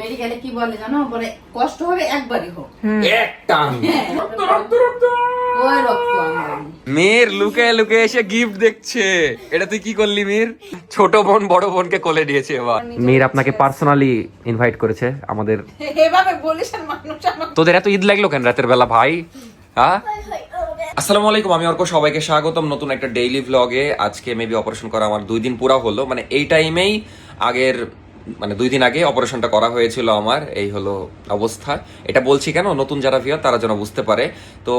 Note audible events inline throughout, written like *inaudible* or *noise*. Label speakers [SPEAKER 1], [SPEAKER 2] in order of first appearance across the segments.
[SPEAKER 1] মেডিকেলে কি বলে জানো? বলে কষ্ট হবে একবারই হোক।
[SPEAKER 2] এক টান।
[SPEAKER 1] হ্যাঁ। ওই রক্ত আমার
[SPEAKER 2] মেয়ের লুকে লুকে এসে গিফট দেখছে। এটা তুই কি করলি মীর? ছোট বোন বড় বোনকে কোলে নিয়েছে এবার। মীর আপনাকে পার্সোনালি ইনভাইট করেছে। আমাদের
[SPEAKER 1] এভাবে বলিস মানুষ
[SPEAKER 2] তোদের এত ঈদ লাগল কেন রাতের বেলা ভাই? হ্যাঁ? আসসালামু আলাইকুম আমি অর্ক সবাইকে স্বাগতম নতুন একটা ডেইলি ভ্লগে আজকে মেবি অপারেশন করা আমার দুই দিন পুরা হলো। মানে এই টাইমেই আগের মানে দুই দিন আগে অপারেশনটা করা হয়েছিল আমার, এই হলো অবস্থা। এটা বলছি কেন? নতুন যারা ভিয়ার তারা যেন বুঝতে পারে। তো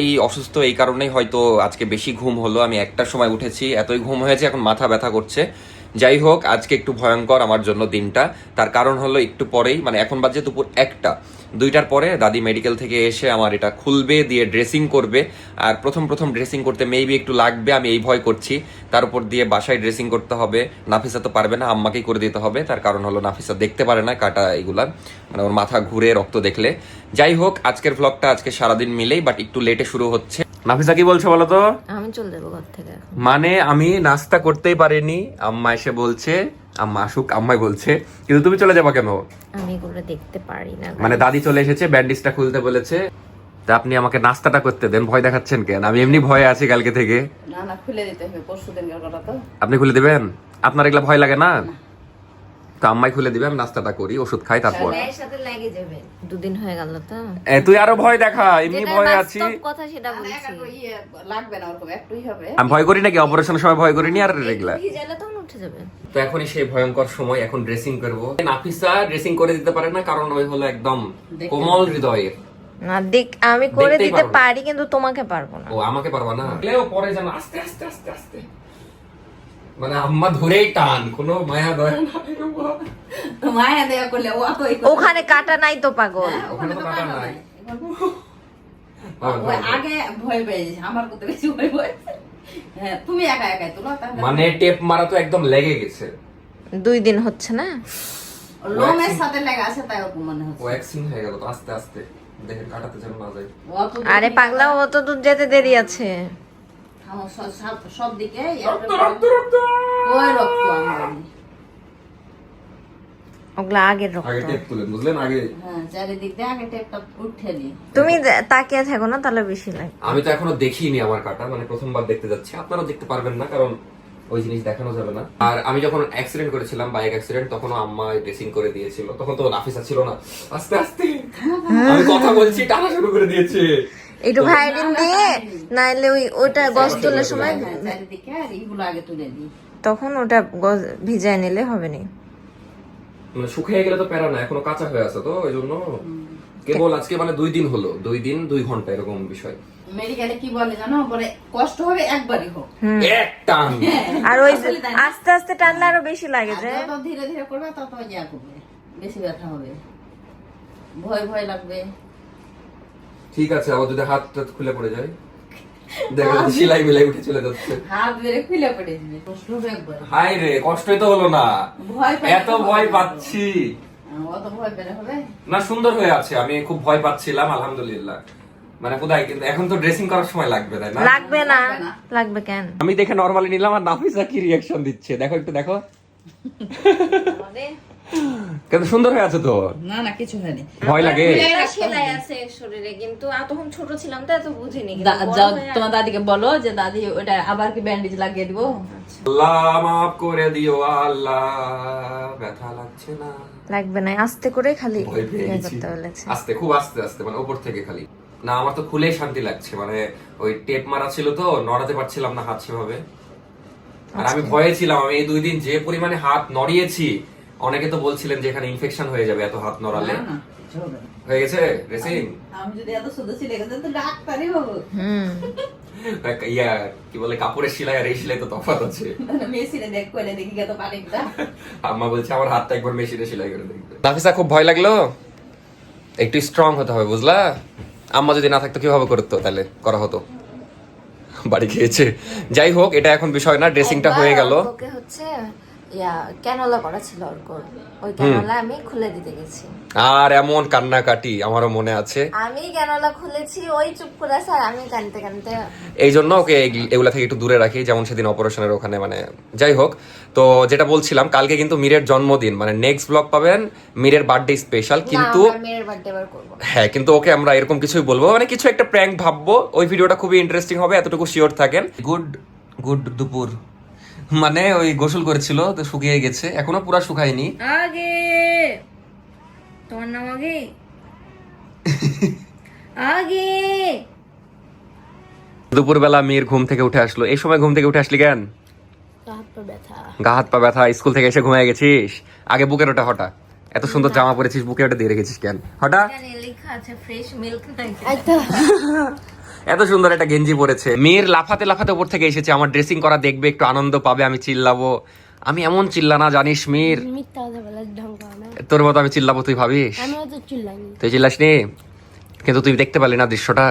[SPEAKER 2] এই অসুস্থ এই কারণেই হয়তো আজকে বেশি ঘুম হলো। আমি একটার সময় উঠেছি, এতই ঘুম হয়েছে, এখন মাথা ব্যথা করছে। যাই হোক, আজকে একটু ভয়ঙ্কর আমার জন্য দিনটা। তার কারণ হলো একটু পরেই মানে এখন বাজে দুপুর একটা। দুইটার পরে দাদি মেডিকেল থেকে এসে আমার এটা খুলবে, দিয়ে ড্রেসিং করবে। আর প্রথম প্রথম ড্রেসিং করতে মেবি একটু লাগবে, আমি এই ভয় করছি। তার উপর দিয়ে বাসায় ড্রেসিং করতে হবে। নাফিসা তো পারবে না, আম্মাকেই করে দিতে হবে। তার কারণ হলো নাফিসা দেখতে পারে না কাটা এগুলা মানে ওর মাথা ঘুরে রক্ত দেখলে। যাই হোক, আজকের ভ্লগটা আজকে সারাদিন মিলেই বাট একটু লেটে শুরু হচ্ছে। নাফিসা কি বলছো বলো তো?
[SPEAKER 3] আমি চলে যাব ঘর থেকে।
[SPEAKER 2] মানে আমি নাস্তা করতেই পারিনি আম্মা এসে বলছে আম্মা আসুক আম্মাই বলছে কিন্তু তুমি চলে যাবা কেন?
[SPEAKER 3] আমি এগুলো দেখতে পারি না।
[SPEAKER 2] মানে দাদি চলে এসেছে ব্যান্ডেজটা খুলতে বলেছে। তা আপনি আমাকে নাস্তাটা করতে দেন ভয় দেখাচ্ছেন কেন? আমি এমনি ভয়ে আছি কালকে থেকে।
[SPEAKER 1] না না খুলে দিতে হবে পরশু তো।
[SPEAKER 2] আপনি খুলে দিবেন? আপনার এগুলা ভয় লাগে না। তো আম্মাই খুলে দিবে আমি নাস্তাটা করি ওষুধ খাই তারপর।
[SPEAKER 3] সাথে লেগে যাবে। দুদিন হয়ে গেল তো।
[SPEAKER 2] এ, তুই আরও ভয় দেখা এমনি ভয়ে আছি।
[SPEAKER 3] কথা সেটা বলছি।
[SPEAKER 1] ইয়ে লাগবে না ওরকম একটুই হবে।
[SPEAKER 2] আমি ভয় করি নাকি? অপারেশনের সময় ভয় করিনি আর রেগুলার
[SPEAKER 3] ভিজালে তখন উঠে যাবে।
[SPEAKER 2] তো এখনই সেই ভয়ঙ্কর সময় এখন ড্রেসিং করব। নাফিসা ড্রেসিং করে দিতে পারে না কারণ ওই হলো একদম কোমল হৃদয়ের।
[SPEAKER 3] না দেখ আমি করে দিতে। পারি কিন্তু তোমাকে পারব না।
[SPEAKER 2] ও আমাকে পারবা না। পরে যেন আস্তে আস্তে আস্তে আস্তে। মানে আম্মা ধরেই টান কোনো মায়া দয়া না
[SPEAKER 1] তো মায়া দেয়া করলে ও
[SPEAKER 3] ওখানে কাটা নাই তো পাগল।
[SPEAKER 2] ওখানে তো কাটা নাই।
[SPEAKER 1] আগে ভয় পেয়ে আমার কত বেশি ভয় ভয়। হ্যাঁ তুমি একা একাই তুলো তাহলে
[SPEAKER 2] মানে টেপ মারা তো একদম লেগে গেছে।
[SPEAKER 3] দুই দিন হচ্ছে না?
[SPEAKER 1] লোমের সাথে লেগে আছে তাই মনে হচ্ছে।
[SPEAKER 2] ওয়াক্সিং হয়ে গেল তো আস্তে আস্তে। দেখে কাটাতে যেন না যায়।
[SPEAKER 1] অত
[SPEAKER 3] আরে পাগলা ও তো দূর যেতে দেরি আছে।
[SPEAKER 1] আমার সব- সব- সব দিকে ওই রক্ত
[SPEAKER 3] ওগুলা আগের
[SPEAKER 2] আগে টেপ তুলেন বুঝলেন? আগে
[SPEAKER 1] হ্যাঁ চারিদিক দিয়ে আগে টেপটা উঠে নি।
[SPEAKER 3] তুমি তাকিয়ে থাকো না তাহলে বেশি লাগে
[SPEAKER 2] আমি তো এখনও দেখিনি আমার কাটা মানে প্রথমবার দেখতে যাচ্ছি। আপনারা দেখতে পারবেন না কারণ ওই জিনিস দেখানো যাবে না। আর আমি যখন অ্যাক্সিডেন্ট করেছিলাম বাইক অ্যাক্সিডেন্ট তখনও আম্মা ড্রেসিং করে দিয়েছিল। তখন তো নাফিসা ছিল না। আস্তে আস্তে! *laughs* আমি কথা বলছি টানা শুরু করে দিয়েছে।
[SPEAKER 3] একটু দিয়ে নাইলে ওই ওটা তোলার সময়
[SPEAKER 1] হ্যাঁ, চারিদিকে আর এইগুলো আগে তুলে দিই।
[SPEAKER 3] তখন ওটা গজ ভিজায় নিলে হবে না।
[SPEAKER 2] মানে শুকিয়ে গেলে তো প্যারা না এখনও কাঁচা হয়ে আছে তো ওই জন্য কেবল আজকে মানে দুই দিন হলো দুই দিন দুই ঘণ্টা এরকম বিষয়।
[SPEAKER 1] মেডিকেলে কি বলে জানো? বলে কষ্ট হবে একবারই হোক।
[SPEAKER 2] এক টান।
[SPEAKER 3] আর ওই যে
[SPEAKER 1] আসলে তাই না?
[SPEAKER 3] আস্তে আস্তে টানলে আরও বেশি লাগে যে।
[SPEAKER 1] যত ধীরে ধীরে করবে তত ইয়া করবে বেশি ব্যথা হবে। ভয় ভয় লাগবে।
[SPEAKER 2] ঠিক আছে আবার যদি হাত টাত খুলে পড়ে যায় দেখো যদি সেলাই মিলাই উঠে চলে যাচ্ছে।
[SPEAKER 1] হাত বেড়ে খুলে পড়ে যাবে কষ্ট হবে একবার।
[SPEAKER 2] হাই রে কষ্টই তো হলো না। এত ভয় পাচ্ছি।
[SPEAKER 1] অত ভয় বেড়ে হবে?
[SPEAKER 2] না সুন্দর হয়ে আছে আমি খুব ভয় পাচ্ছিলাম আলহামদুলিল্লাহ। মানে কোথায় কিন্তু এখন তো ড্রেসিং করার সময় লাগবে তাই না?
[SPEAKER 3] লাগবে না।
[SPEAKER 1] লাগবে না।
[SPEAKER 3] লাগবে কেন?
[SPEAKER 2] আমি দেখে নরমালি নিলাম আর নাফিসা কি রিয়াকশন দিচ্ছে? দেখো একটু দেখো। কিন্তু সুন্দর হয়ে আছে তো?
[SPEAKER 1] না না কিছু হয়নি।
[SPEAKER 2] ভয় লাগে?
[SPEAKER 3] সেলাই আছে শরীরে কিন্তু তখন ছোট ছিলাম তো এত বুঝিনি
[SPEAKER 1] তোমার দাদিকে বলো যে দাদি ওটা আবার কি ব্যান্ডেজ লাগিয়ে দিব?
[SPEAKER 2] আল্লাহ মাফ করে দিও আল্লাহ। ব্যথা লাগছে না।
[SPEAKER 3] লাগবে না আস্তে করে খালি করতে বলেছে।
[SPEAKER 2] আস্তে খুব আস্তে আস্তে মানে উপর থেকে খালি। না আমার তো খুলেই শান্তি লাগছে মানে ওই টেপ মারা ছিল তো নড়াতে পারছিলাম না হাত সেভাবে। আর আমি ভয়ে ছিলাম আমি এই দুই দিন যে পরিমাণে হাত নড়িয়েছি অনেকে তো বলছিলেন যে এখানে ইনফেকশন হয়ে যাবে এত হাত নড়ালে। হয়ে গেছে? ড্রেসিং
[SPEAKER 1] আমি যদি এত ছিলে গেছে তো ডাক্তারই হব।
[SPEAKER 3] হুম। *laughs*
[SPEAKER 2] ইয়া কি বলে কাপড়ের সেলাই আর এই সেলাই তো তফাৎ আছে।
[SPEAKER 1] মেশিনে দেখ করে দেখি গেত পানিটা। *laughs*
[SPEAKER 2] আম্মা বলছে আমার হাতটা একবার মেশিনে সেলাই করে দেখবে। নাফিসা খুব ভয় লাগল? একটু স্ট্রং হতে হবে বুঝলা? আম্মা যদি না থাকতো কীভাবে করতো? তাহলে করা হতো। বাড়ি খেয়েছে যাই হোক এটা এখন বিষয় না ড্রেসিংটা হয়ে গেল।
[SPEAKER 3] ওকে হচ্ছে ইয়া ক্যানোলা করা ছিল অর্কর ওই ক্যানোলা আমি খুলে দিতে গেছি।
[SPEAKER 2] আর এমন কান্নাকাটি আমারও মনে আছে।
[SPEAKER 3] আমি ক্যানোলা খুলেছি ওই চুপ করে আছে আর আমি কানতে কানতে
[SPEAKER 2] এই জন্য ওকে এগি- এগুলা থেকে একটু দূরে রাখি যেমন সেদিন অপারেশনের ওখানে মানে যাই হোক। তো যেটা বলছিলাম কালকে কিন্তু মীরের জন্মদিন মানে নেক্সট ব্লগ পাবেন মীরের বার্থডে স্পেশাল কিন্তু হ্যাঁ কিন্তু ওকে আমরা এরকম কিছুই বলব মানে কিছু একটা প্র্যাঙ্ক ভাববো। ওই ভিডিওটা খুবই ইন্টারেস্টিং হবে এতটুকু শিওর থাকেন। গুড গুড দুপুর। মানে ওই গোসল করেছিল তো শুকিয়ে গেছে। এখনও পুরো শুকায়নি।
[SPEAKER 3] আগে! তোমার নাম আগে? আগে!
[SPEAKER 2] দুপুরবেলা মেয়ের ঘুম থেকে উঠে আসলো। এই সময় ঘুম থেকে উঠে আসলি কেন? গা হাত পা ব্যথা। স্কুল থেকে এসে ঘুমিয়ে গেছিস? আগে বুকের ওটা হঠাৎ এত সুন্দর জামা পরেছিস বুকে ওটা দিয়ে রেখেছিস কেন?
[SPEAKER 3] হঠাৎ লেখা আছে ফ্রেশ মিল্ক *laughs*
[SPEAKER 2] এত সুন্দর একটা গেঞ্জি পরেছে। মেয়ের লাফাতে লাফাতে উপর থেকে এসেছে আমার ড্রেসিং করা দেখবে একটু আনন্দ পাবে আমি চিল্লাবো। আমি এমন চিল্লানা জানিস মীর তোর মতো আমি চিল্লাবো তুই ভাবিস? তুই চিল্লাস নি কিন্তু তুই দেখতে পারলি না দৃশ্যটা।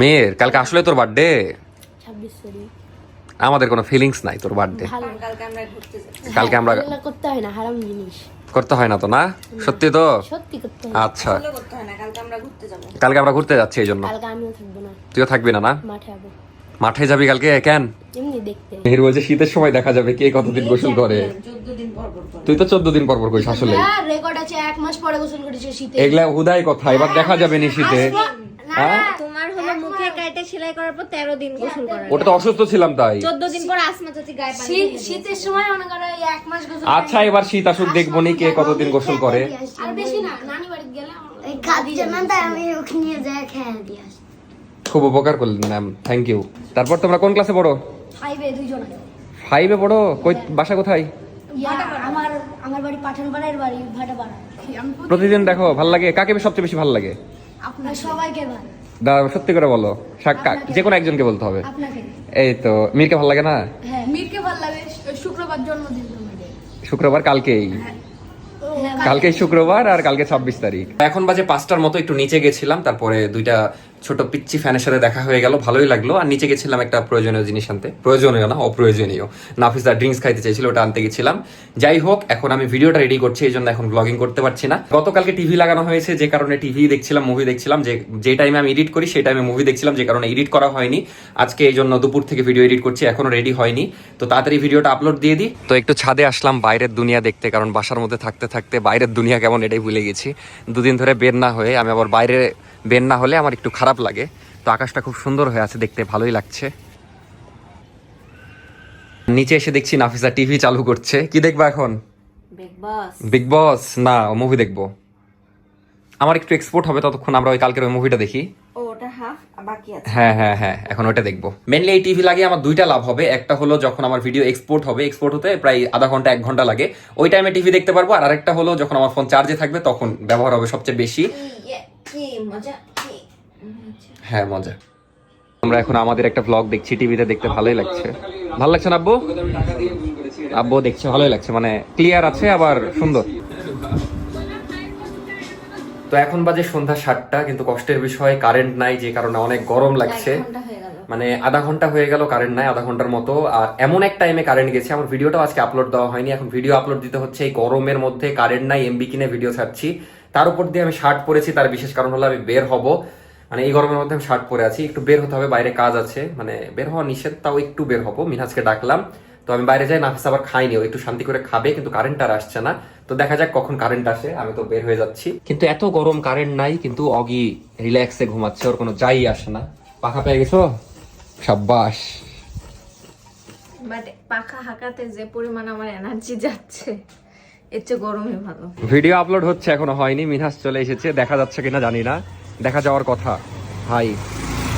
[SPEAKER 2] মেয়ের কালকে আসলে তোর বার্থডে আমাদের কোনো ফিলিংস নাই তোর বার্থডে
[SPEAKER 3] কালকে আমরা ঘুরতে যাচ্ছি।
[SPEAKER 2] কালকে আমরা
[SPEAKER 4] এগুলো করতে হয় না হারাম জিনিস।
[SPEAKER 2] করতে হয় না তো না? সত্যি তো?
[SPEAKER 4] সত্যি করতে হয়।
[SPEAKER 2] আচ্ছা।
[SPEAKER 3] করতে হয় না কালকে আমরা ঘুরতে যাব।
[SPEAKER 2] কালকে আমরা ঘুরতে যাচ্ছি এই জন্য।
[SPEAKER 4] কালকে আমিও থাকব না।
[SPEAKER 2] তুইও থাকবি না না?
[SPEAKER 4] মাঠে যাব।
[SPEAKER 2] মাঠে যাবি কালকে? কেন?
[SPEAKER 4] এমনি দেখতে।
[SPEAKER 2] মেহের বলছে শীতের সময় দেখা যাবে কে কতদিন গোসল করে।
[SPEAKER 1] চোদ্দ দিন পর পর পর
[SPEAKER 2] তুই তো চোদ্দ দিন পর পর করিস আসলে
[SPEAKER 4] রেকর্ড আছে এক মাস পরে গোসল করেছে শীতে।
[SPEAKER 2] এগুলা হুদাই কথা এবার দেখা যাবে নি শীতে। হ্যাঁ?
[SPEAKER 3] হলো মুখে কাইটে সেলাই করার পর তেরো দিন গোসল করার
[SPEAKER 2] ওটা তো অসুস্থ ছিলাম তাই।
[SPEAKER 3] চোদ্দ দিন পর আসমা চাচি গায়ে পানি
[SPEAKER 4] শীতের সময় মনে করো এক মাস গোসল
[SPEAKER 2] আচ্ছা এবার শীত আসুক দেখব নি কে কতদিন গোসল করে।
[SPEAKER 4] আর বেশি না নানি বাড়িতে গেলে আমার-
[SPEAKER 5] এই খাচ্ছে না তাই আমি ওখানে যাই খেয়ে দিয়ে
[SPEAKER 2] খুব উপকার করলেন ম্যাম থ্যাংক ইউ তারপর তোমরা কোন ক্লাসে পড়ো?
[SPEAKER 4] ফাইভে দুইজন।
[SPEAKER 2] ফাইভে পড়ো? কই বাসা কোথায়?
[SPEAKER 4] আমার আমার বাড়ি পাঠানপাড়ার বাড়ি ভাটাপাড়া।
[SPEAKER 2] প্রতিদিন দেখো ভালো লাগে? কাকে সবচেয়ে বেশি ভালো লাগে?
[SPEAKER 4] আপনার সবাইকে ভালো।
[SPEAKER 2] দা সত্যি করে বলো শাক- যে কোনো একজনকে বলতে হবে। এই তো মীরকে ভালো লাগে না?
[SPEAKER 4] হ্যাঁ মিরকে ভালো লাগে শুক্রবার জন্মদিন
[SPEAKER 2] শুক্রবার কালকেই।
[SPEAKER 4] হ্যাঁ,
[SPEAKER 2] কালকে শুক্রবার আর কালকে ছাব্বিশ তারিখ। এখন বাজে পাঁচটার মতো একটু নিচে গেছিলাম তারপরে দুইটা ছোট পিচ্ছি ফ্যানের সাথে দেখা হয়ে গেল, ভালোই লাগল। আর নিচে গেছিলাম একটা প্রয়োজনীয় জিনিস আনতে। প্রয়োজনীয় না, অপ্রয়োজনীয়। নাফিসা ড্রিঙ্কস খাইতে চাইছিল ওটা আনতে গেছিলাম। যাই হোক, এখন আমি ভিডিওটা রেডি করছি, এই জন্য এখন ব্লগিং করতে পারছি না। গতকালকে টিভি লাগানো হয়েছে, যে কারণে টিভি দেখছিলাম মুভি দেখছিলাম, যে যে টাইমে আমি এডিট করি, সেই টাইমে মুভি দেখছিলাম, যে কারণে এডিট করা হয়নি। আজকে এই জন্য দুপুর থেকে ভিডিও এডিট করছি, এখনও রেডি হয়নি। তো তাড়াতাড়ি ভিডিওটা আপলোড দিয়ে দিই। তো একটু ছাদে আসলাম, বাইরের দুনিয়া দেখতে, কারণ বাসার মধ্যে থাকতে থাকতে বাইরের দুনিয়া কেমন, এটাই ভুলে গেছি। দুদিন ধরে বের না হয়ে আমি আবার বাইরে বের না হলে আমার একটু খারাপ লাগে। তো আকাশটা খুব সুন্দর হয়ে আছে দেখতে ভালোই লাগছে। নিচে এসে দেখছি নাফিসা টিভি চালু করছে। কি দেখবা এখন?
[SPEAKER 3] বিগ বস
[SPEAKER 2] না মুভি দেখব। আমার একটু এক্সপোর্ট হবে ততক্ষণ আমরা ওই কালকের ওই মুভিটা দেখি। হ্যাঁ হ্যাঁ হ্যাঁ এখন ওটা দেখব। মেনলি এই টিভি লাগিয়ে আমার দুইটা লাভ হবে। একটা হলো যখন আমার ভিডিও এক্সপোর্ট হবে এক্সপোর্ট হতে প্রায় আধা ঘণ্টা এক ঘণ্টা লাগে। ওই টাইমে টিভি দেখতে পারব। আর আরেকটা হলো যখন আমার ফোন চার্জে থাকবে তখন ব্যবহার হবে সবচেয়ে বেশি।
[SPEAKER 3] কি
[SPEAKER 2] হ্যাঁ মজা। আমরা এখন আমাদের একটা ব্লগ দেখছি টিভিতে দেখতে ভালোই লাগছে। ভালো লাগছে না আব্বু? আব্বু দেখছে ভালোই লাগছে। মানে ক্লিয়ার আছে আবার সুন্দর। তো এখন বাজে সন্ধ্যা সাতটা কিন্তু কষ্টের বিষয় কারেন্ট নাই যে কারণে অনেক গরম লাগছে। মানে আধা ঘণ্টা হয়ে গেল কারেন্ট নাই আধা ঘণ্টার মতো। আর এমন এক টাইমে কারেন্ট গেছে আমার ভিডিওটাও আজকে আপলোড দেওয়া হয়নি। এখন ভিডিও আপলোড দিতে হচ্ছে এই গরমের মধ্যে কারেন্ট নাই এমবি কিনে ভিডিও ছাড়ছি। তার উপর দিয়ে আমি শার্ট পরেছি তার বিশেষ কারণ হলো আমি বের হব। মানে এই গরমের মধ্যে আমি শার্ট পরে আছি একটু বের হতে হবে বাইরে কাজ আছে। মানে বের হওয়া নিষেধ তাও একটু বের হব মিনহাজকে ডাকলাম। আমি বাইরে যাই নাফিস আবার খাইনি ও একটু শান্তি করে খাবে কিন্তু কারেন্ট আর আসছে না। তো দেখা যাক কখন কারেন্ট আসে আমি তো বের হয়ে যাচ্ছি। কিন্তু এত গরম কারেন্ট নাই কিন্তু অগি রিল্যাক্সে ঘুমাচ্ছে ওর কোনো যাই আসে না। পাখা পেয়ে গেছো? সাব্বাস।
[SPEAKER 3] বাট পাখা হাঁকাতে যে পরিমাণ আমার এনার্জি যাচ্ছে এর চেয়ে গরমই ভালো।
[SPEAKER 2] ভিডিও আপলোড হচ্ছে এখনও হয়নি মিনহাস চলে এসেছে দেখা যাচ্ছে কিনা জানি না। দেখা যাওয়ার কথা। হাই।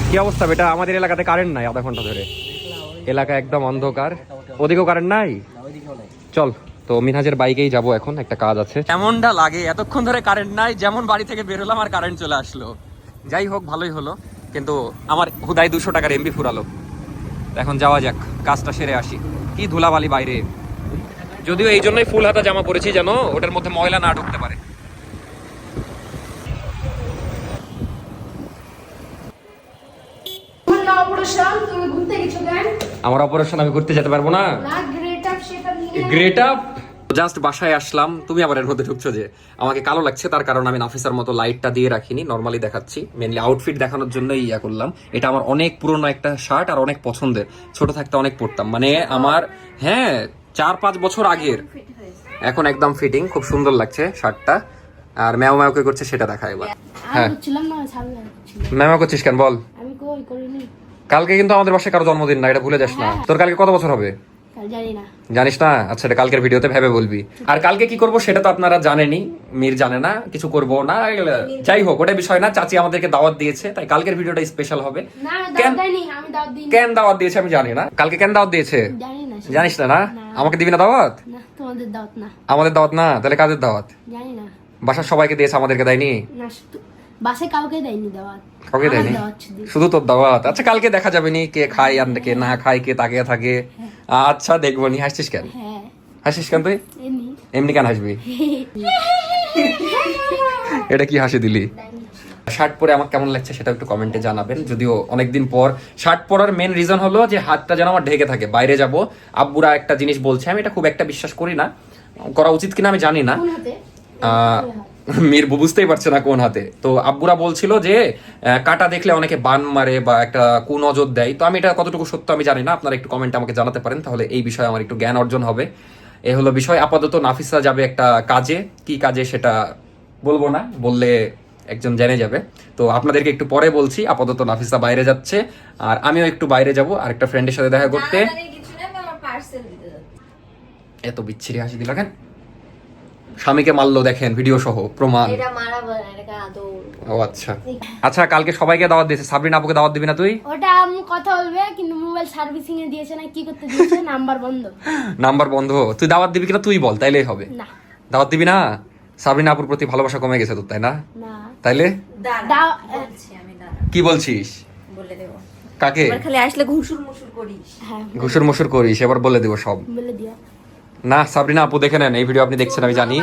[SPEAKER 2] কি অবস্থা বেটা? আমাদের এলাকাতে কারেন্ট নাই আধা ঘণ্টা ধরে। এলাকা একদম অন্ধকার। ওদিকেও কারেন্ট নাই? চল তো মিনহাজের বাইকেই যাব এখন একটা কাজ আছে। এমনটা লাগে? এতক্ষণ ধরে কারেন্ট নাই যেমন বাড়ি থেকে বের হলাম আর কারেন্ট চলে আসলো। যাই হোক ভালোই হলো কিন্তু আমার হুদাই দুশো টাকার এমবি ফুরালো। এখন যাওয়া যাক কাজটা সেরে আসি। কি ধুলাবালি বাইরে। যদিও এই জন্যই ফুল হাতা জামা পরেছি যেন ওটার মধ্যে ময়লা না ঢুকতে পারে
[SPEAKER 4] তোমার না অপারেশন তুমি ঘুরতে গেছো কেন
[SPEAKER 2] আমার অপারেশন আমি করতে যেতে পারব না।
[SPEAKER 4] গ্রেট আপ
[SPEAKER 2] জাস্ট বাসায় আসলাম তুমি আবার এর মধ্যে ঢুকছো যে আমাকে কালো লাগছে তার কারণ আমি নাফিসার মতো লাইটটা দিয়ে রাখিনি নর্মালি দেখাচ্ছি। মেনলি আউটফিট দেখানোর জন্যই ইয়া করলাম। এটা আমার অনেক পুরনো একটা শার্ট আর অনেক পছন্দের। ছোট থাকতে অনেক পরতাম। মানে আমার হ্যাঁ চার পাঁচ বছর আগের। এখন একদম ফিটিং খুব সুন্দর লাগছে শার্টটা আর ম্যাও ম্যাও কে করছে সেটা দেখা এবার। হ্যাঁ। ম্যাও করছিস কেন? বল।
[SPEAKER 4] আমি কই করিনি।
[SPEAKER 2] কালকে কিন্তু আমাদের বাসায় কারও জন্মদিন না এটা ভুলে যাস না। তোর কালকে কত বছর হবে? জানিস না? আচ্ছা এটা কালকের ভিডিওতে ভেবে বলবি। আর কালকে কি করব সেটা তো আপনারা জানেনি মির জানে না কিছু করব না যাই হোক ওটা বিষয় না। চাচি আমাদেরকে দাওয়াত দিয়েছে তাই কালকের ভিডিওটা স্পেশাল হবে। কেন?
[SPEAKER 4] দাওয়াত
[SPEAKER 2] দিয়েছে আমি জানি না। কালকে কেন দাওয়াত দিয়েছে? জানিস না না? আমাকে দিবি না দাওয়াত? আমাদের দাওয়াত না তাহলে কাদের দাওয়াত? বাসার সবাইকে দিয়েছে আমাদেরকে দেয়নি?
[SPEAKER 4] বাসে কাউকে দেয়নি দাওয়াত।
[SPEAKER 2] কাউকে দেয়নি?
[SPEAKER 4] শুধু।
[SPEAKER 2] তোর দাওয়াত? আচ্ছা কালকে দেখা যাবে নি কে খায় আর কে না খায় কে তাকিয়ে থাকে? আচ্ছা দেখব নি। হাসছিস কেন?
[SPEAKER 4] হ্যাঁ।
[SPEAKER 2] হাসিস কেন তুই?
[SPEAKER 4] এমনি।
[SPEAKER 2] এমনি কেন হাসবি? এটা কি হাসি দিলি? শার্ট পরে আমার কেমন লাগছে সেটা একটু কমেন্টে জানাবেন। যদিও অনেকদিন পর। শার্ট পরার মেন রিজন হলো যে হাতটা যেন আমার ঢেকে থাকে। বাইরে যাব। আব্বুরা একটা জিনিস বলছে আমি এটা খুব একটা বিশ্বাস করি না। করা উচিত কিনা আমি জানি না। *laughs* মীর বুঝতেই পারছে না কোন হাতে। তো আব্বুরা বলছিল যে কাটা দেখলে অনেকে বান মারে বা একটা কুনজর দেয়। তো আমি এটা কতটুকু সত্য আমি জানি না। আপনারা একটু কমেন্টে আমাকে জানাতে পারেন তাহলে এই বিষয়ে আমার একটু জ্ঞান অর্জন হবে। এ হলো বিষয় আপাতত নাফিসা যাবে একটা কাজে। কি কাজে সেটা বলব না বললে একজন জেনে যাবে। তো আপনাদেরকে একটু পরে বলছি আপাতত নাফিসা বাইরে যাচ্ছে। আর আমিও একটু বাইরে যাব আর একটা ফ্রেন্ডের সাথে দেখা করতে। এত বিচ্ছিরি হাসি দিল কেন? স্বামীকে মারলো দেখেন ভিডিও সহ প্রমাণ। ও আচ্ছা। আচ্ছা কালকে সবাইকে দাওয়াত দিয়েছে। সাবরিন আপুকে দাওয়াত দিবি না তুই?
[SPEAKER 4] ওটা আমি কথা বলবে কিন্তু মোবাইল সার্ভিসিং এ দিয়েছে না কি করতে দিয়েছে? *laughs* নাম্বার বন্ধ।
[SPEAKER 2] নাম্বার বন্ধ। তুই দাওয়াত দিবি কিনা তুই বল তাইলেই হবে।
[SPEAKER 4] না।
[SPEAKER 2] দাওয়াত দিবি না? সাবরিন আপুর প্রতি ভালোবাসা কমে গেছে তোর তাই না?
[SPEAKER 4] না।
[SPEAKER 2] তাইলে? কি বলছিস?
[SPEAKER 3] বলে দেবো।
[SPEAKER 2] কাকে?
[SPEAKER 3] খালি আসলে ঘুষুর মুসুর করিস।
[SPEAKER 4] হ্যাঁ।
[SPEAKER 2] ঘুষুর মুসুর করিস এবার বলে দিব সব।
[SPEAKER 4] বলে দিও।
[SPEAKER 2] না সাবরিনা আপু দেখে নেন এই ভিডিও আপনি দেখছেন আমি জানি।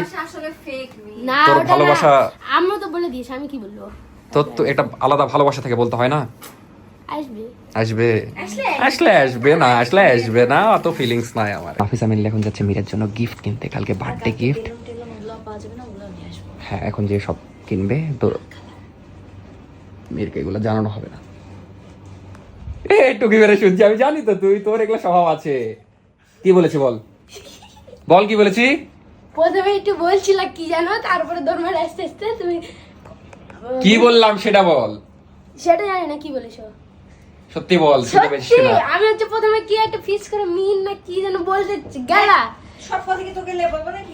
[SPEAKER 4] না
[SPEAKER 2] তোর ভালোবাসা-
[SPEAKER 4] না আমিও তো বলে দিয়েছি আমি কি বলব?
[SPEAKER 2] তোর তো এটা আলাদা ভালোবাসা থেকে বলতে হয় না?
[SPEAKER 4] আসবে।
[SPEAKER 2] আসবে। আসলে আসবে না আসলে আসবে না অত ফিলিংস নাই আমার। হাফিজ আমিন এখন যাচ্ছে মীরের জন্য গিফট কিনতে কালকে বার্থডে গিফট হ্যাঁ এখন যে সব কিনবে তো মীরকে এগুলো জানানো হবে না। এ টুকি বেড়ে শুনছি? আমি জানি তো তুই তোর এগুলো স্বভাব আছে। কি বলেছি বল? বল কি বলেছি?
[SPEAKER 4] প্রথমে একটু বলছিলা কি জানো? তারপরে দরমার আস্তে আস্তে তুমি
[SPEAKER 2] কি বললাম সেটা বল।
[SPEAKER 4] সেটা জানি না কি বলেছ?
[SPEAKER 2] সত্যি বল না।
[SPEAKER 4] আমি হচ্ছে প্রথমে কি একটা ফিস করে মিন না কি যেন বলতে গেলা।
[SPEAKER 3] সব কথা কি তোকে লেবো নাকি।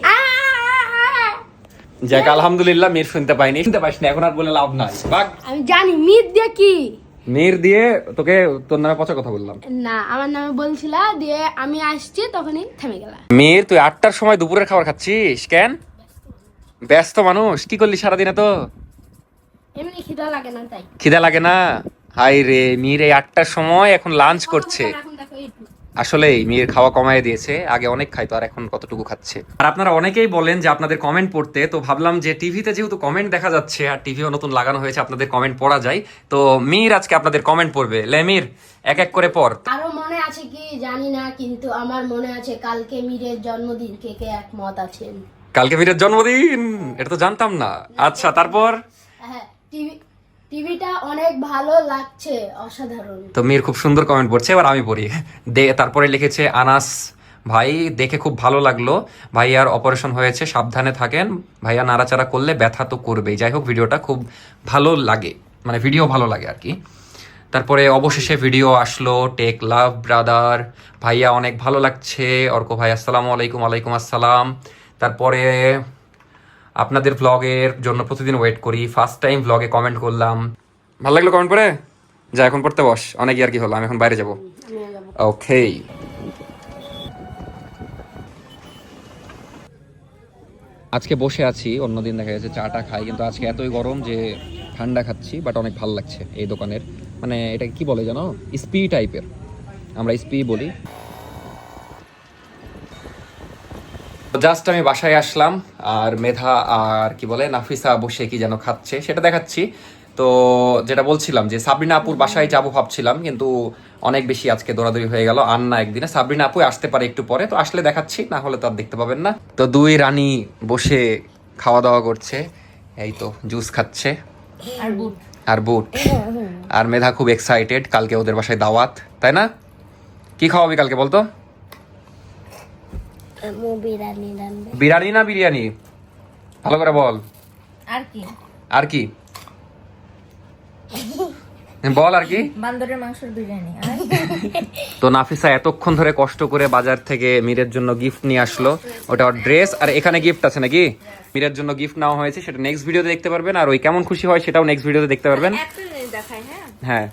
[SPEAKER 2] যাক আলহামদুলিল্লাহ মির শুনতে পাইনি। শুনতে পাইস না এখন আর বলে লাভ নাই। বাক।
[SPEAKER 4] আমি জানি মিট দিয়ে কি?
[SPEAKER 2] মীর দিয়ে তোকে তোর নামে পচা কথা বললাম।
[SPEAKER 4] না আমার নামে বলছিলা দিয়ে আমি আসছি তখনই থেমে গেলাম
[SPEAKER 2] মেয়ের তুই আটটার সময় দুপুরের খাবার খাচ্ছিস? কেন? ব্যস্ত মানুষ কি করলি সারাদিনে তো?
[SPEAKER 4] এমনি খিদা লাগে না তাই।
[SPEAKER 2] খিদা লাগে না? হাই রে মেয়ের এই আটটার সময় এখন লাঞ্চ করছে। আসলেই মীর খাওয়া কমায় দিয়েছে আগে অনেক খাইতো আর এখন কতটুকু খাচ্ছে। আর আপনারা অনেকেই বলেন যে আপনাদের কমেন্ট পড়তে তো ভাবলাম যে টিভিতে যেহেতু কমেন্ট দেখা যাচ্ছে আর টিভিও নতুন লাগানো হয়েছে আপনাদের কমেন্ট পড়া যায়। তো মীর আজকে আপনাদের কমেন্ট পড়বে। লেমির এক এক করে পড়।
[SPEAKER 4] আরও মনে আছে কি জানি না কিন্তু আমার মনে আছে কালকে মীরের জন্মদিন কে কে একমত আছেন?
[SPEAKER 2] কালকে মীরের জন্মদিন? এটা তো জানতাম না। আচ্ছা তারপর?
[SPEAKER 4] হ্যাঁ টিভি টিভিটা অনেক ভালো লাগছে, অসাধারণ।
[SPEAKER 2] তো মীর খুব সুন্দর কমেন্ট পড়ছে, এবার আমি পড়ি। তারপরে লিখেছে আনাস, ভাই, দেখে খুব ভালো লাগল। ভাইয়ার অপারেশন হয়েছে, সাবধানে থাকেন। ভাইয়া নাড়াচাড়া করলে ব্যথা তো করবেই। যাই হোক ভিডিওটা খুব ভালো লাগে মানে ভিডিও ভালো লাগে আর কি। তারপরে অবশেষে ভিডিও আসলো টেক লাভ ব্রাদার ভাইয়া, অনেক ভালো লাগছে। অর্ক, ভাই, আসসালামু আলাইকুম আলাইকুম আসসালাম। তারপরে আপনাদের ভ্লগের জন্য প্রতিদিন ওয়েট করি। ফার্স্ট টাইম ভ্লগে কমেন্ট করলাম। ভালো লাগল কমেন্ট করে যা, এখন পড়তে বস। অনেক আর কি হলো? আমি এখন বাইরে যাব। ওকে আজকে বসে আছি, অন্যদিন দেখা যাচ্ছে চাটা খাই, কিন্তু আজকে এতই গরম যে ঠান্ডা খাচ্ছি বাট অনেক ভালো লাগছে এই দোকানের। মানে এটা কি বলে জানো? স্পি টাইপের আমরা স্পি বলি। জাস্ট আমি বাসায় আসলাম আর মেধা আর কি বলে নাফিসা বসে কি যেন খাচ্ছে সেটা দেখাচ্ছি। তো যেটা বলছিলাম যে সাবরিনা আপুর বাসায় যাব ভাবছিলাম কিন্তু অনেক বেশি আজকে দৌড়াদৌড়ি হয়ে গেল আর না একদিনে। সাবরিনা আপু আসতে পারে একটু পরে তো আসলে দেখাচ্ছি না হলে তো আর দেখতে পাবেন না। তো দুই রানী বসে খাওয়া দাওয়া করছে এই তো জুস খাচ্ছে।
[SPEAKER 1] আর বুট।
[SPEAKER 2] আর বুট। আর মেধা খুব এক্সাইটেড কালকে ওদের বাসায় দাওয়াত তাই না? কি খাওয়াবি কালকে বলতো?
[SPEAKER 4] বিরিয়ানি
[SPEAKER 2] না বিরিয়ানি? ভালো করে বল।
[SPEAKER 3] আর কি?
[SPEAKER 2] আর কি? বল আর কি?
[SPEAKER 3] বান্দরের মাংসের বিরিয়ানি
[SPEAKER 2] তো নাফিসা এতক্ষণ ধরে কষ্ট করে বাজার থেকে মীরের জন্য গিফট নিয়ে আসলো। ওটা ওর ড্রেস আর এখানে গিফট আছে নাকি? মীরের জন্য গিফট নেওয়া হয়েছে সেটা নেক্সট ভিডিওতে দেখতে পারবেন আর ওই কেমন খুশি হয় সেটাও নেক্সট ভিডিওতে দেখতে পারবেন।
[SPEAKER 3] হ্যাঁ?
[SPEAKER 2] হ্যাঁ।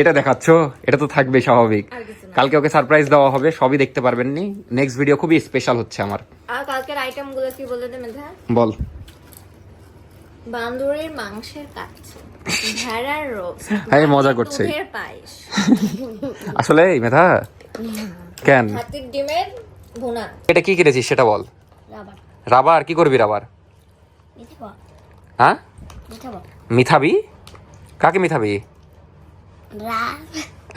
[SPEAKER 2] এটা দেখাচ্ছ? এটা তো থাকবে স্বাভাবিক। কালকে ওকে সারপ্রাইজ দেওয়া হবে সবই দেখতে পারবেন নি নেক্সট ভিডিও খুবই স্পেশাল হচ্ছে আমার।
[SPEAKER 3] আর কালকের আইটেমগুলো কি বলে দে মেধা?
[SPEAKER 2] বল।
[SPEAKER 3] বান্দরের মাংসের কাচ্চি ভেড়ার রোস্ট *laughs*
[SPEAKER 2] হ্যাঁ, মজা করছে।
[SPEAKER 3] পায়েস।
[SPEAKER 2] আসলে এই মেধা কেন?
[SPEAKER 3] হাতির ডিমের ভুনা।
[SPEAKER 2] এটা কি কিনেছিস সেটা বল।
[SPEAKER 4] রাবার।
[SPEAKER 2] রাবার? কি করবি রাবার? হ্যাঁ? মিথাবি কাকে মিথাবি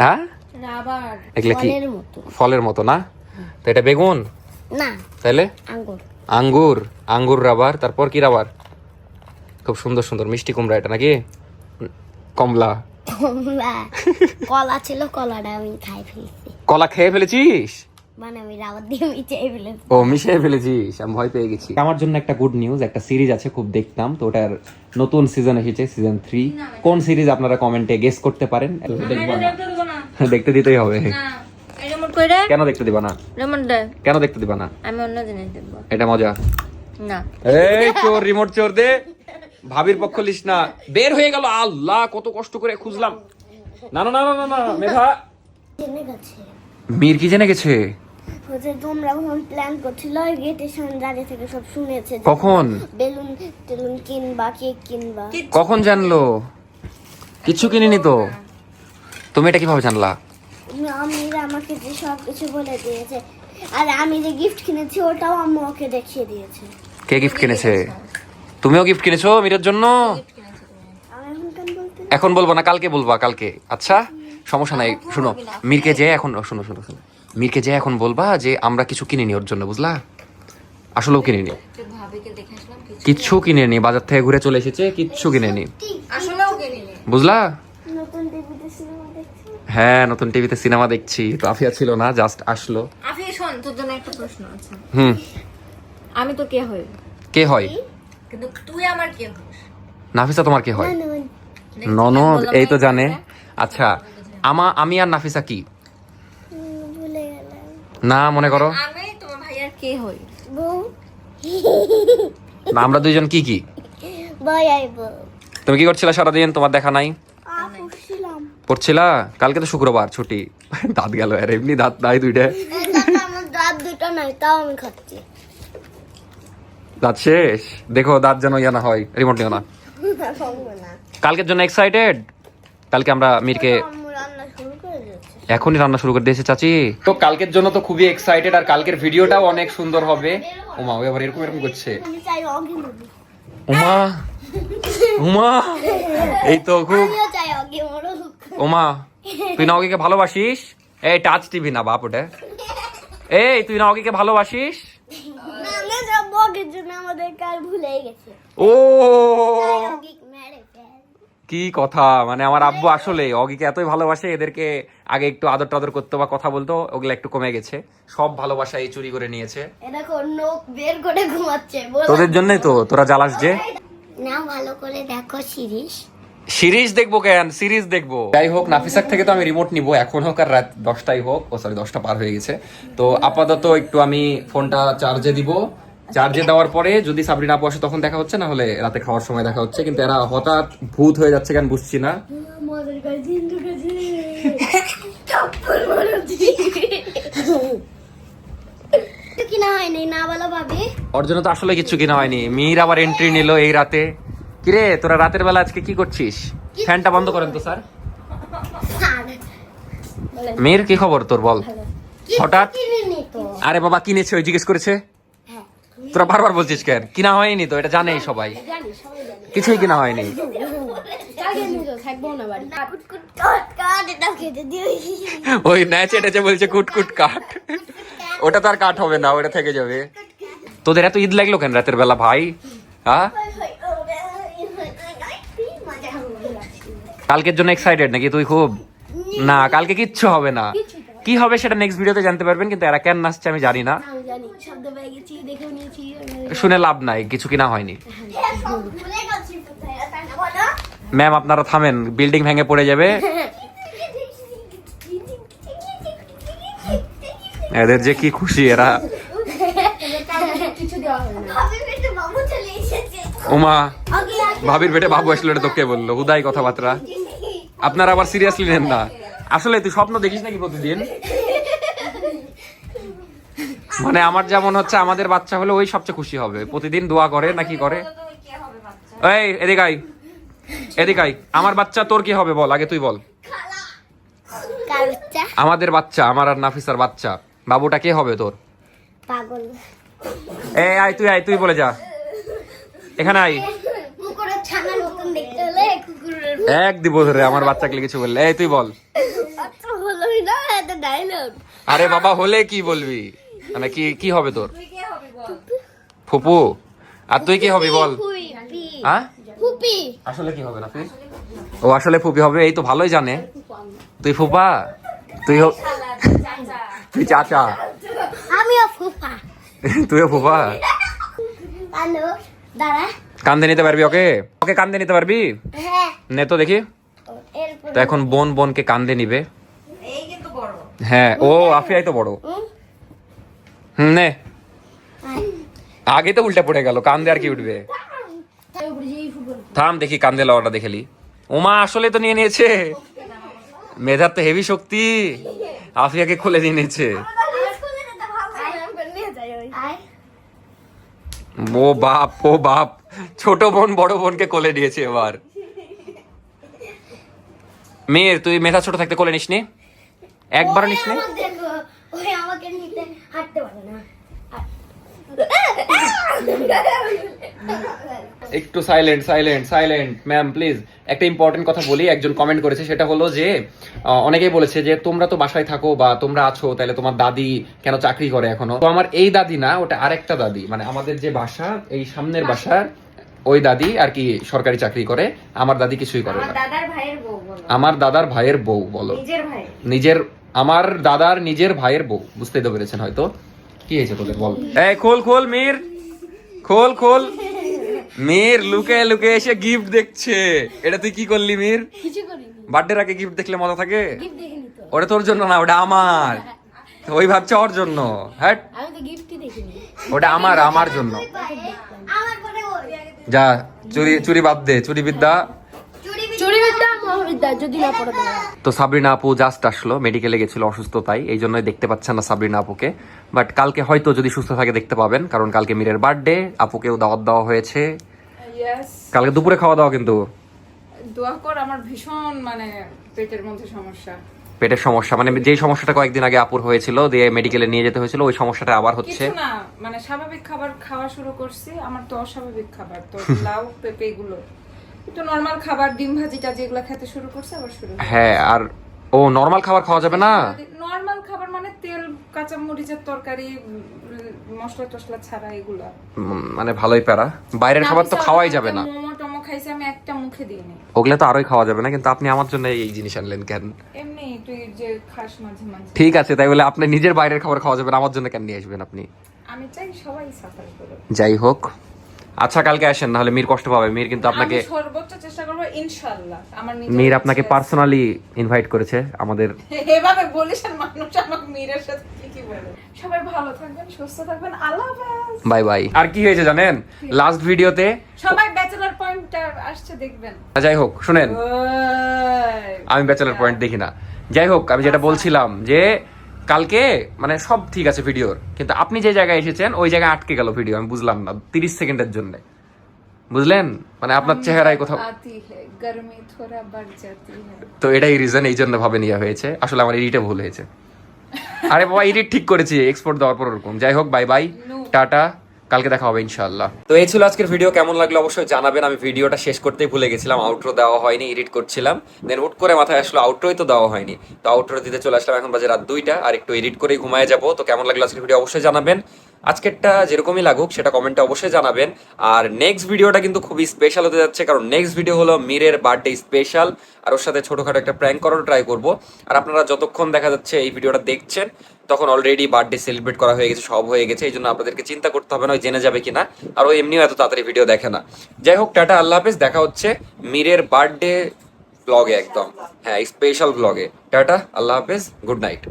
[SPEAKER 2] হ্যাঁ?
[SPEAKER 3] রাবার
[SPEAKER 2] এগুলো কি?
[SPEAKER 4] ফলের মতো।
[SPEAKER 2] না? তো এটা বেগুন?
[SPEAKER 4] না।
[SPEAKER 2] তাইলে?
[SPEAKER 4] আঙ্গুর।
[SPEAKER 2] আঙ্গুর। আঙ্গুর রাবার। তারপর কি রাবার? খুব সুন্দর সুন্দর মিষ্টি কুমড়া এটা নাকি? কমলা।
[SPEAKER 4] কমলা। কলা ছিল কলাটা আমি খাই ফেলেছি।
[SPEAKER 2] কলা খেয়ে ফেলেছিস?
[SPEAKER 4] মানে আমি রাবার দিয়ে মিশিয়ে ফেলেছি।
[SPEAKER 2] ও মিশিয়ে ফেলেছিস আমি ভয় পেয়ে গেছি। আমার জন্য একটা গুড নিউজ একটা সিরিজ আছে খুব দেখতাম তো ওটার নতুন সিজন এসেছে সিজন থ্রি কোন সিরিজ আপনারা কমেন্টে গেস করতে পারেন? *laughs* দেখতে দিতেই হবে। কেন দেখতে দিবা না? কেন দেখতে দিবা না?
[SPEAKER 3] আমি অন্য জিনিস দেখব।
[SPEAKER 2] এটা মজা।
[SPEAKER 3] না।
[SPEAKER 2] এই *laughs* চোর রিমোট চোর দে। ভাবির পক্ষ লিস না। বের হয়ে গেল আল্লাহ কত কষ্ট করে খুঁজলাম। না না না না না, না মেধা।
[SPEAKER 4] জেনে গেছে?
[SPEAKER 2] মীর কি জেনে গেছে?
[SPEAKER 4] হচ্ছে তোমরা যখন প্ল্যান করছিল? গেটের সামনে দাঁড়িয়ে থেকে সব শুনেছে
[SPEAKER 2] কখন?
[SPEAKER 4] বেলুন টেলুন কিনবা কেক কিনবা।
[SPEAKER 2] কখন জানলো? কিচ্ছু কিনিনি তো? তুমি এটা কীভাবে জানলা?
[SPEAKER 4] আমিরা আমাকে যে সব কিছু বলে দিয়েছে। আর আমি যে গিফট কিনেছি ওটাও আম্মু ওকে দেখিয়ে দিয়েছে।
[SPEAKER 2] কে গিফট কিনেছে? তুমিও গিফট কিনেছো মীরের জন্য?
[SPEAKER 4] এখন
[SPEAKER 2] বলব না কালকে বলবা কালকে। আচ্ছা সমস্যা নাই শুনো। মিরকে যে এখন শুনো শুনো শুনো। মীরকে যে এখন বলবা যে আমরা কিছু কিনিনি ওর জন্য বুঝলা? আসলেও
[SPEAKER 3] কিনে নি
[SPEAKER 2] কিচ্ছু কিনেনি বাজার থেকে ঘুরে চলে এসেছে কিচ্ছু
[SPEAKER 3] আসলেও কিনিনি
[SPEAKER 2] বুঝলা?
[SPEAKER 4] নতুন টিভিতে সিনেমা দেখছি?
[SPEAKER 2] হ্যাঁ নতুন টিভিতে সিনেমা দেখছি। তো আফিয়া ছিল না জাস্ট আসলো।
[SPEAKER 3] আফি শোন তোর জন্য একটা প্রশ্ন আছে।
[SPEAKER 2] হুম।
[SPEAKER 3] আমি তো কে হই?
[SPEAKER 2] কে হয়?
[SPEAKER 3] কিন্তু তুই আমার কে হস?
[SPEAKER 2] নাফিসা তোমার কে হয়? ননদ। এই তো জানে। আচ্ছা আমা আমি আর নাফিসা কি? না মনে করো।
[SPEAKER 3] আমি তোমার ভাইয়ার কে হই?
[SPEAKER 4] বউ।
[SPEAKER 2] না আমরা দুইজন কি কি? তুমি কি করছিলে সারাদিন? তোমার দেখা নাই? পড়ছিলা? কালকে তো শুক্রবার ছুটি। দাঁত গেল আর এমনি দাঁত নাই দুইটা
[SPEAKER 4] দাঁত দুটো নাই তাও আমি খাচ্ছি।
[SPEAKER 2] দাঁত শেষ? দেখো দাঁত যেন ইয়া না হয় রিমোট নিও না। কালকের জন্য এক্সাইটেড কালকে আমরা মিরকে
[SPEAKER 4] আম্মু রান্না শুরু করে দিয়েছে
[SPEAKER 2] এখনই রান্না শুরু করে দিয়েছে চাচি। তো কালকের জন্য তো খুবই এক্সাইটেড আর কালকের ভিডিওটাও অনেক সুন্দর হবে। ওমা ওই আবার এরকম এরকম করছে। উমা উমা এই তো খুব ওমা তুই নাওগিকে ভালোবাসিস? এই টাচ টিভি না বাপ ওটা। এই তুই ভালোবাসিস?
[SPEAKER 4] না আমি সব বগের জন্য আমাদের কাল ভুলেই গেছে।
[SPEAKER 2] ও কি কথা? মানে আমার আব্বু আসলে অগিকে এতই ভালোবাসে এদেরকে আগে একটু আদর টাদর করতো বা কথা বলতো ওগুলো একটু কমে গেছে। সব ভালোবাসা এই চুরি করে নিয়েছে।
[SPEAKER 4] দেখো নোক বের করে ঘুমাচ্ছে
[SPEAKER 2] তোদের জন্যই তো তোরা জ্বালাস যে।
[SPEAKER 4] না ভালো করে দেখো শিরিষ
[SPEAKER 2] সিরিজ দেখব কেন? সিরিজ দেখব। যাই হোক নাফিসাক থেকে তো আমি রিমোট নিবো এখন হোক আর রাত দশটাই হোক। ও সরি দশটা পার হয়ে গেছে। তো আপাতত একটু আমি ফোনটা চার্জে দিব। চার্জে দেওয়ার পরে যদি সাবরিনা আপু আসে তখন দেখা হচ্ছে না হলে রাতে খাওয়ার সময় দেখা হচ্ছে কিন্তু এরা হঠাৎ ভূত হয়ে যাচ্ছে কেন বুঝছি না। ওর জন্য তো আসলে কিছু কিনা হয়নি। মীর আবার এন্ট্রি নিল এই রাতে। কিরে তোরা রাতের বেলা আজকে কি করছিস? ফ্যানটা বন্ধ করেন তো স্যার। মীর কি খবর তোর বল। হঠাৎ? আরে বাবা কিনেছে ওই জিজ্ঞেস করেছে। তোরা বারবার বলছিস কেন? কিনা হয়নি তো, এটা জানেই সবাই। কিছুই কিনা হয়নি।
[SPEAKER 4] কুটকুট
[SPEAKER 2] ওই ন্যাচে টেচে বলছে কুট কুট কাট ওটা তো আর কাট হবে না, ওটা থেকে যাবে। তোদের এত ঈদ লাগল কেন রাতের বেলা, ভাই? হ্যাঁ? কালকের জন্য এক্সাইটেড নাকি তুই খুব? না, কালকে কিচ্ছু হবে না। কি হবে সেটা নেক্সট ভিডিওতে জানতে পারবেন কিন্তু এরা কেন নাচছে আমি জানি না। শুনে লাভ নাই কিছু কিনা হয়নি।
[SPEAKER 4] সব ভুলে গেছি কোথায় তাই না বলো?
[SPEAKER 2] ম্যাম আপনারা থামেন বিল্ডিং ভেঙে পড়ে যাবে। এদের যে কি খুশি এরা। ওমা ভাবির পেটে বাবু আসলো এটা তো কে বলল হুদাই কথাবার্তা। আপনারা আবার সিরিয়াসলি নেন না। আসলে তুই স্বপ্ন দেখিস নাকি প্রতিদিন? মানে আমার যেমন হচ্ছে আমাদের বাচ্চা হলে ওই সবচেয়ে খুশি হবে। প্রতিদিন দোয়া করে নাকি করে? এই এদিক আই এদিক আই আমার বাচ্চা তোর কি হবে বল? আগে তুই বল। আমাদের বাচ্চা আমার আর নাফিসার বাচ্চা। বাবুটা কে হবে তোর?
[SPEAKER 4] পাগল।
[SPEAKER 2] এই আয় তুই আয় তুই বলে যা। এখানে
[SPEAKER 4] কুকুরের
[SPEAKER 2] এক দিব ধরে আমার বাচ্চাকে কিছু বললে। এই তুই বল।
[SPEAKER 4] ডায়লগ।
[SPEAKER 2] আরে বাবা হলে কি বলবি? মানে কি কি হবে তোর? ফুপু। আর তুই কি হবি বল? হ্যাঁ?
[SPEAKER 4] ফুপি।
[SPEAKER 2] আসলে কি হবে না তুই ও আসলে ফুপি হবে এই তো ভালোই জানে। তুই ফুপা? তুই তুই চাচা।
[SPEAKER 4] আমিও ফুপা।
[SPEAKER 2] তুইও ফুপা?
[SPEAKER 4] হ্যালো দাঁড়া।
[SPEAKER 2] কান্দে নিতে পারবি ওকে? ওকে কান্দে নিতে পারবি?
[SPEAKER 4] হ্যাঁ।
[SPEAKER 2] নে তো দেখি। তো এখন বোন বোনকে কান্দে নিবে। হ্যাঁ ও আফিয়াই তো বড়। হুম, নে। আগে তো উল্টা পড়ে গেল, কান্দে আর কি উঠবে? থাম দেখি কান্দে লওয়াটা দেখেলি ওমা আসলে তো নিয়ে নিয়েছে। মেধার তো হেভি শক্তি। আফিয়াকে খুলে দিয়ে নিয়েছে। ও বাপ ও বাপ। ছোট বোন, বড় বোনকে কোলে নিয়েছে এবার। মেয়ের, তুই মেধা ছোট থাকতে কোলে নিসনি? একবার
[SPEAKER 4] ওই দেখো, ওই আমাকে নিতে হাঁটতে পারে না।
[SPEAKER 2] একটু silent silent silent ma'am please একটা ইম্পর্টেন্ট কথা বলি একজন কমেন্ট করেছে সেটা হলো যে আহ, অনেকেই বলেছে যে তোমরা তো বাসায় থাকো বা তোমরা আছো তাহলে তোমার দাদি কেন চাকরি করে এখনও? তো আমার এই দাদি না ওটা আরেকটা দাদি। মানে আমাদের যে বাসা এই সামনের বাসা ওই দাদি আর কি সরকারি চাকরি করে আমার দাদি কিছুই করে না।
[SPEAKER 3] দাদার ভাইয়ের বউ
[SPEAKER 2] আমার দাদার ভাইয়ের বউ বলো।
[SPEAKER 3] নিজের
[SPEAKER 2] আমার দাদার নিজের ভাইয়ের বউ বুঝতেই তো পেরেছেন হয়তো। কি হয়েছে তোদের বল। এই খোল খোল মীর। খোল খোল। মীর লুকে লুকে এসে গিফট দেখছে। এটা তুই কি করলি মীর?
[SPEAKER 4] বার্থডে করিনি।
[SPEAKER 2] আগে গিফট দেখলে মজা থাকে?
[SPEAKER 4] গিফট দেখিনি তো।
[SPEAKER 2] ওটা তোর জন্য না ওটা আমার। ওই ভাবছে ওর জন্য। হ্যাঁ
[SPEAKER 4] আমি তো গিফটই দেখিনি।
[SPEAKER 2] ওটা আমার আমার জন্য।
[SPEAKER 4] আমার পরে ওই
[SPEAKER 2] যা চুরি চুরি বাদ দে চুরি বিদ্যা
[SPEAKER 4] বিদ্যা যদি না পড়ে দেওয়া
[SPEAKER 2] তো সাবরিনা আপু জাস্ট আসলো মেডিকেলে গেছিল অসুস্থ তাই এই জন্যই দেখতে পাচ্ছেন না সাবরিনা আপুকে। বাট কালকে হয়তো যদি সুস্থ থাকে দেখতে পাবেন কারণ কালকে মীরের বার্থডে আপুকেও দাওয়াত দেওয়া হয়েছে। কালকে দুপুরে খাওয়া দাওয়া কিন্তু?
[SPEAKER 6] দোয়া কর আমার ভীষণ মানে পেটের মধ্যে সমস্যা।
[SPEAKER 2] পেটের সমস্যা মানে যেই সমস্যাটা কয়েকদিন আগে আপুর হয়েছিল দিয়ে মেডিকেলে নিয়ে যেতে হয়েছিল ওই সমস্যাটা আবার হচ্ছে।
[SPEAKER 6] না মানে স্বাভাবিক খাবার খাওয়া শুরু করছি আমার তো অস্বাভাবিক খাবার তো *laughs* লাউ পেঁপে এগুলো। তো নর্মাল খাবার ডিম ভাজিটা যেগুলো খেতে শুরু করছে আবার শুরু
[SPEAKER 2] হ্যাঁ আর ও নর্মাল খাবার খাওয়া যাবে না?
[SPEAKER 6] নর্মাল খাবার মানে তেল কাঁচা মরিচের তরকারি মশলা টসলা ছাড়া এগুলা।
[SPEAKER 2] মানে ভালোই প্যারা। বাইরের খাবার তো খাওয়াই যাবে না।
[SPEAKER 6] মোমো টমো খাইছি আমি একটা মুখে দিইনি।
[SPEAKER 2] ওগুলো তো আরোই খাওয়া যাবে না কিন্তু আপনি আমার জন্য এই জিনিস আনলেন কেন?
[SPEAKER 6] এমনি তুই যে খাস মাঝে মাঝে।
[SPEAKER 2] ঠিক আছে তাই বলে আপনি নিজের বাইরের খাবার খাওয়া যাবে না আমার জন্য কেন নিয়ে আসবেন আপনি?
[SPEAKER 6] আমি চাই সবাই সাফার করুক।
[SPEAKER 2] যাই হোক। আচ্ছা কালকে আসেন নাহলে মীর কষ্ট পাবে। মীর কিন্তু আপনাকে
[SPEAKER 6] সর্বোচ্চ চেষ্টা করব ইনশাআল্লাহ। আমার নিজের
[SPEAKER 2] মীর আপনাকে পার্সোনালি ইনভাইট করেছে আমাদের
[SPEAKER 6] এভাবে বলিস আর মানুষ আমাকে মীরের সাথে কি কি বলে। সবাই ভালো থাকবেন সুস্থ থাকবেন আল্লাহ হাফেজ।
[SPEAKER 2] Bye bye. আর কি হয়েছে জানেন? লাস্ট ভিডিওতে
[SPEAKER 6] সবাই ব্যাচেলার পয়েন্টটা আসছে দেখবেন।
[SPEAKER 2] যাই হোক শুনেন। আমি ব্যাচেলার পয়েন্ট দেখি না। যাই হোক আমি যেটা বলছিলাম যে কালকে মানে সব ঠিক আছে ভিডিওর কিন্তু আপনি যে জায়গায় এসেছেন ওই জায়গায় আটকে গেল ভিডিও আমি বুঝলাম না তিরিশ সেকেন্ডের জন্য। বুঝলেন? মানে আপনার চেহারায় কোথাও তো এটাই রিজন এই জন্য ভাবে নেওয়া হয়েছে। আসলে আমার এডিটে ভুল হয়েছে। আরে বাবা এডিট ঠিক করেছি এক্সপোর্ট দেওয়ার পর ওরকম। যাই হোক বাই বাই টাটা। কালকে দেখা হবে ইনশাল্লাহ তো এই ছিল আজকের ভিডিও, কেমন লাগল অবশ্যই জানাবেন। আমি ভিডিওটা শেষ করতেই ভুলে গেছিলাম আউটরো দেওয়া হয়নি এডিট করছিলাম। দেন হুট করে মাথায় আসলো আউটরোই তো দেওয়া হয়নি। তো আউটরো দিতে চলে আসলাম এখন বাজে রাত দুইটা, আর একটু এডিট করেই ঘুমায় যাব। তো কেমন লাগল আজকের ভিডিও অবশ্যই জানাবেন। আজকেরটা যেরকমই লাগুক, সেটা কমেন্টে অবশ্যই জানাবেন। আর নেক্সট ভিডিওটা কিন্তু খুবই স্পেশাল হতে যাচ্ছে, কারণ নেক্সট ভিডিও হলো মিরের বার্থডে স্পেশাল আর ওর সাথে ছোটোখাটো একটা প্র্যাঙ্ক করার ট্রাই করব। আর আপনারা যতক্ষণ দেখা যাচ্ছে এই ভিডিওটা দেখছেন, তখন অলরেডি বার্থডে সেলিব্রেট করা হয়ে গেছে, সব হয়ে গেছে, এই জন্য আপনাদেরকে চিন্তা করতে হবে না, ওই জেনে যাবে কিনা, আর ও এমনিও এত তাড়াতাড়ি ভিডিও দেখে না। যাই হোক, টাটা, আল্লাহ হাফেজ, দেখা হচ্ছে মিরের বার্থডে ব্লগে একদম। হ্যাঁ স্পেশাল ব্লগে টাটা, আল্লাহ হাফেজ গুড নাইট